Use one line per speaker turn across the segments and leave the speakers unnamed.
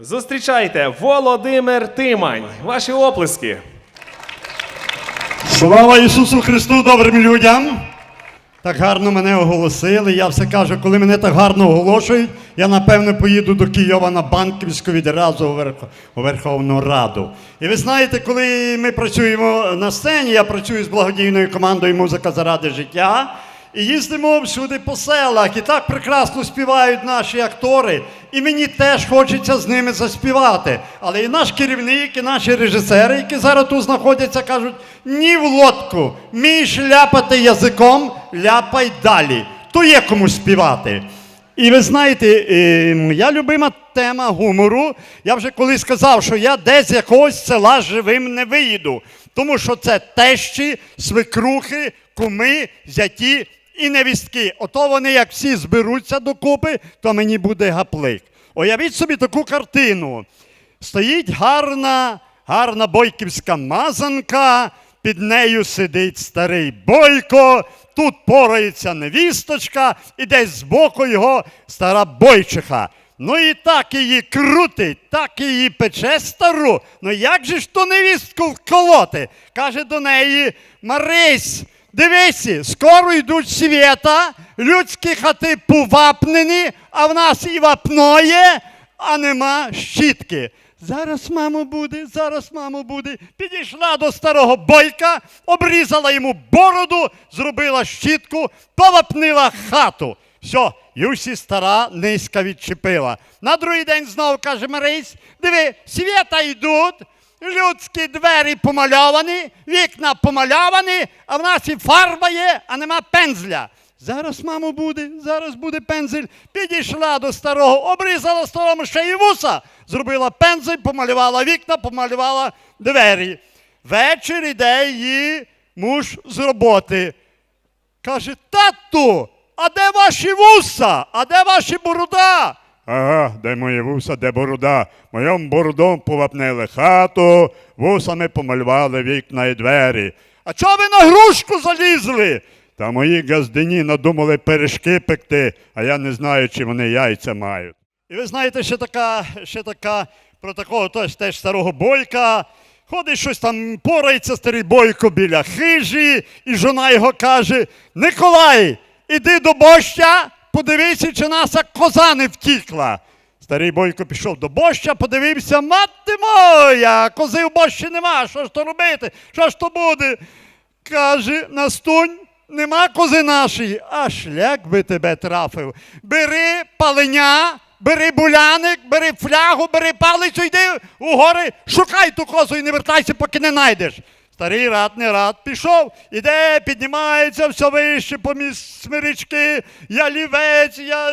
Зустрічайте Володимир Тимань. Ваші оплески.
Слава Ісусу Христу, добрим людям! Так гарно мене оголосили. Я все кажу, коли мене так гарно оголошують, я напевно поїду до Києва на Банківську відразу у, Верховну Раду. І ви знаєте, коли ми працюємо на сцені, я працюю з благодійною командою Музика заради життя. І їздимо всюди по селах, і так прекрасно співають наші актори. І мені теж хочеться з ними заспівати. Але і наш керівник, і наші режисери, які зараз тут знаходяться, кажуть: ні в лодку, між ляпати язиком, ляпай далі. То є кому співати. І ви знаєте, е, моя любима тема гумору. Я вже колись сказав, що я десь з якогось села живим не виїду. Тому що це тещі, свекрухи, куми, зяті і невістки. Ото вони, як всі зберуться докупи, то мені буде гаплик. Уявіть собі таку картину. Стоїть гарна, гарна бойківська мазанка, під нею сидить старий бойко, тут порається невісточка, і десь збоку його стара бойчиха. Ну і так її крутить, так її пече стару. Ну як же ж ту невістку вколоти? Каже до неї Марись, дивися, скоро йдуть свята, людські хати повапнені, а в нас і вапно є, а нема щітки. Зараз, мамо, буде, зараз, мамо, буде. Підійшла до старого бойка, обрізала йому бороду, зробила щітку, повапнила хату. Все, Юсі стара низька відчепила. На другий день знову каже Марись, диви, свята йдуть, людські двері помальовані, вікна помальовані, а в нас і фарба є, а нема пензля. Зараз, мамо, буде, зараз буде пензель. Підійшла до старого, обрізала старому ще й вуса, зробила пензель, помалювала вікна, помалювала двері. Вечір іде її муж з роботи. Каже, тату, а де ваші вуса? А де ваші борода? Ага, де мої вуса, де борода? Моїм бородом повапнили хату, вусами помалювали вікна і двері. А чого ви на грушку залізли? Та мої газдині надумали пиріжки пекти, а я не знаю, чи вони яйця мають. І ви знаєте, ще така, ще така про такого теж, теж старого бойка. Ходить щось там, порається старий бойко біля хижі, і жона його каже: Николай, іди до боща, подивися, чи наша коза не втікла. Старий бойко пішов до боща, подивився, мати моя, кози в бощі нема, що ж то робити? Що ж то буде? Каже, настунь, нема кози нашої, а шлях би тебе трафив. Бери паленя, бери буляник, бери флягу, бери палицю, йди у гори, шукай ту козу і не вертайся, поки не знайдеш. Старий рад не рад пішов, іде, піднімається все вище поміж смирічки, ялівець, я,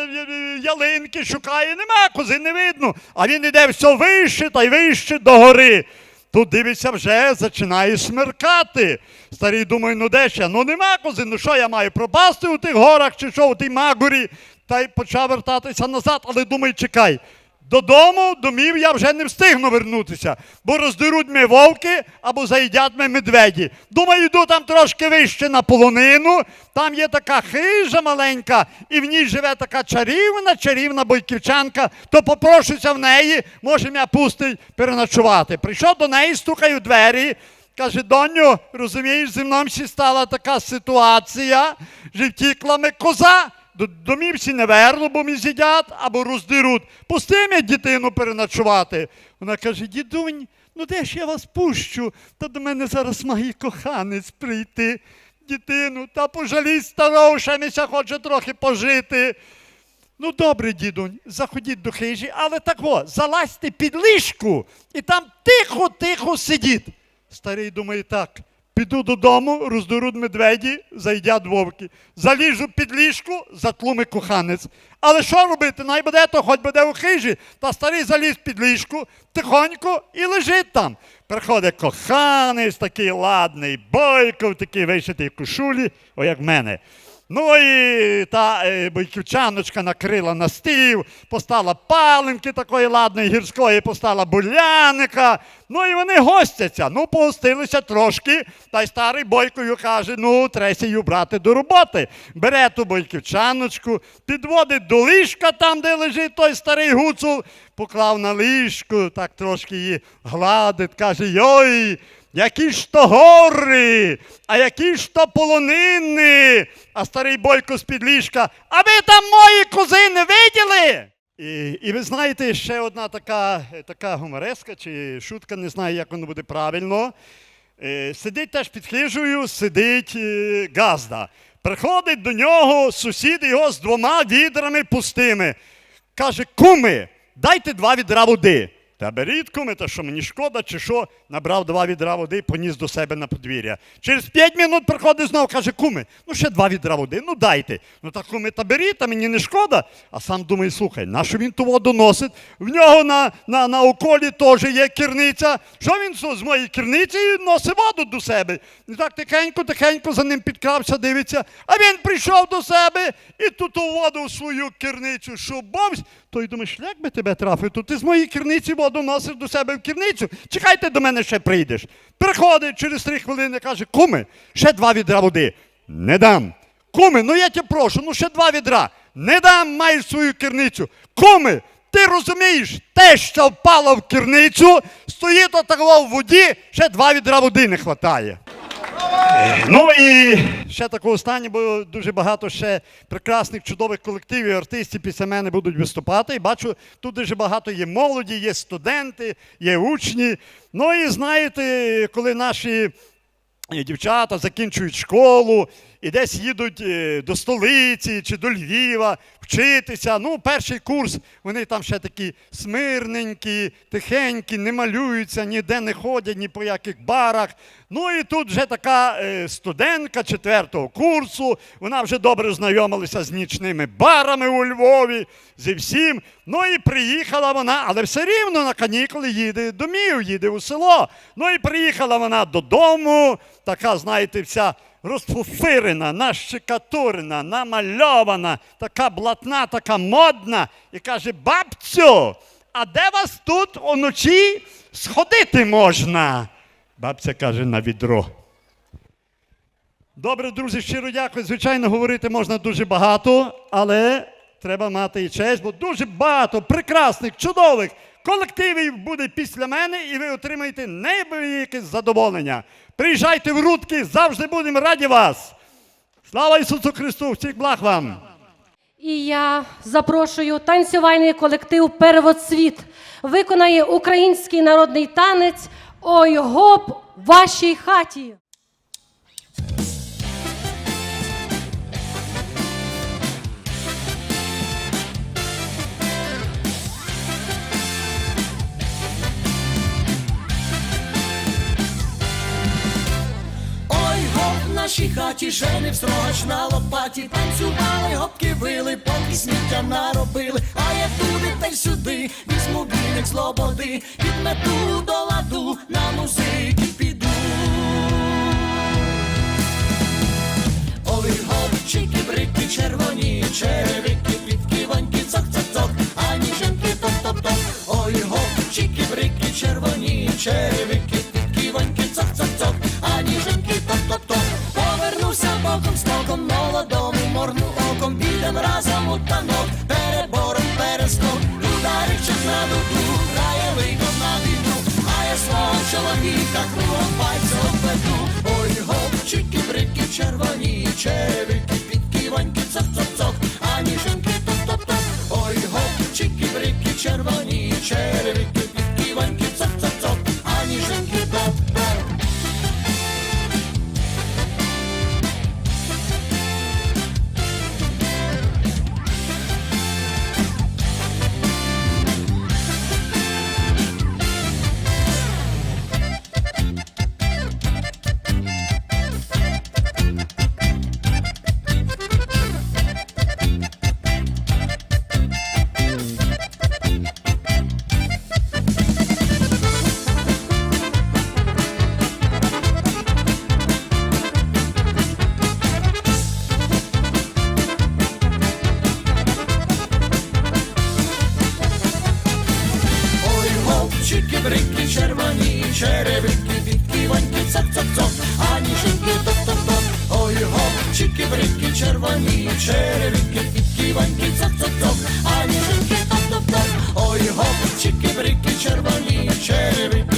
ялинки шукає, нема кози, не видно. А він іде все вище та й вище до гори. Тут дивиться, вже починає смеркати. Старий думає, ну де ще? Ну нема кози, ну що я маю пропасти у тих горах чи що у тій магорі? Та й почав вертатися назад, але думає, чекай. Додому, домів я вже не встигну вернутися, бо роздеруть ми вовки або заїдять ми медведі. Думаю, йду там трошки вище на полонину. Там є така хижа маленька, і в ній живе така чарівна, чарівна бойківчанка, то попрошуся в неї, може мене пустить переночувати. Прийшов до неї, стукаю двері. Каже, доню, розумієш, зі мною ще стала така ситуація, що втікла ми коза. До домівці не верло, бо мені з'їдять або роздеруть. Пусти мене дитину переночувати. Вона каже: дідунь, ну де ж я вас пущу? Та до мене зараз має коханець прийти. Дитину, та пожалій старого, ще мися хоче трохи пожити. Ну, добре, дідунь, заходіть до хижі, але так во, залазьте під ліжку і там тихо-тихо сидіть. Старий думає так. Піду додому, роздоруть медведі, зайдять вовки. Заліжу під ліжку, затлуми коханець. Але що робити? Най буде, то хоч буде у хижі. Та старий заліз під ліжку, тихонько і лежить там. Приходить коханець, такий ладний, бойко, такий вишитий кошулі, о, як в мене. Ну і та е, бойківчаночка накрила на стіл, постала паленки такої ладної гірської, постала буляника. Ну і вони гостяться. Ну, погостилися трошки. Та й старий бойкою каже: ну, її брати до роботи. Бере ту бойківчаночку, підводить до ліжка там, де лежить той старий гуцул, поклав на ліжку, так трошки її гладить, каже: Йой! Які ж то гори, а які ж то полонини. А старий бойко з-під ліжка, а ви там мої кузини виділи? І, і ви знаєте, ще одна така, така гумореска чи шутка, не знаю, як воно буде правильно. Е, сидить теж під хижею, сидить е, газда. Приходить до нього сусід його з двома відрами пустими. Каже, куми, дайте два відра води. Та беріть, куми, та що мені шкода, чи що, набрав два відра води і поніс до себе на подвір'я. Через п'ять минут приходить знову, каже, куми, ну ще два відра води, ну дайте. Ну так куми, та беріть, та мені не шкода. А сам думає, слухай, нащо він ту воду носить? В нього на, на, на околі теж є керниця. Що він з моєї керниці носить воду до себе? І так тихенько, тихенько за ним підкрався, дивиться. А він прийшов до себе і ту воду в свою керницю, що бомсь, той думає, шлях би тебе трафив, то ти з моєї керниці воду носиш до себе в керницю. Чекайте, до мене ще прийдеш. Приходить через три хвилини, каже, куми, ще два відра води. Не дам. Куми, ну я тебе прошу, ну ще два відра. Не дам, маєш свою керницю. Куми, ти розумієш, те, що впало в керницю, стоїть отакло в воді, ще два відра води не вистачає. Ну і ще таке останнє, бо дуже багато ще прекрасних, чудових колективів, артистів після мене будуть виступати. І бачу, тут дуже багато є молоді, є студенти, є учні. Ну і знаєте, коли наші е, дівчата закінчують школу і десь їдуть е, до столиці чи до Львіва вчитися. Ну, перший курс, вони там ще такі смирненькі, тихенькі, не малюються, ніде не ходять, ні по яких барах. Ну і тут вже така е, студентка четвертого курсу, вона вже добре знайомилася з нічними барами у Львові, зі всім. Ну і приїхала вона, але все рівно на канікули їде домів, їде у село. Ну і приїхала вона додому, така, знаєте, вся розфуфирена, нащекатурена, намальована, така блатна, така модна, і каже: бабцю, а де вас тут уночі сходити можна? Бабця каже на відро. Добре, друзі, щиро дякую. Звичайно, говорити можна дуже багато, але треба мати і честь, бо дуже багато прекрасних, чудових колективів буде після мене, і ви отримаєте нейбияке задоволення. Приїжджайте в Рудки, завжди будемо раді вас. Слава Ісусу Христу! Всіх благ вам!
І я запрошую танцювальний колектив Первоцвіт. Виконає український народний танець Ой гоп в вашій хаті.
Нашій хаті, жени строгач на лопаті, танцювали, гопки вили, поки сміття наробили, а я туди та й сюди, візьму віник слободи, підмету до ладу, на музики піду. Ой, гопчики, брики, червоні, черевики, чоловіка кругом пальцем веду, Ой, гопчики, брики, червоні, черевики, підкивоньки, цок-цок-цок, а ніженки топ-топ-топ. Ой, гопчики, брики, червоні, черевики, чики-брики, червоні черевики, підки, ваньки, цок-цок-цок, а ніженьки топ-топ-топ. Ой, гоп, чики-брики, червоні черевики, підки, ваньки, цок-цок-цок, а ніженьки топ-топ-топ. Ой, гоп, чики-брики, червоні черевики,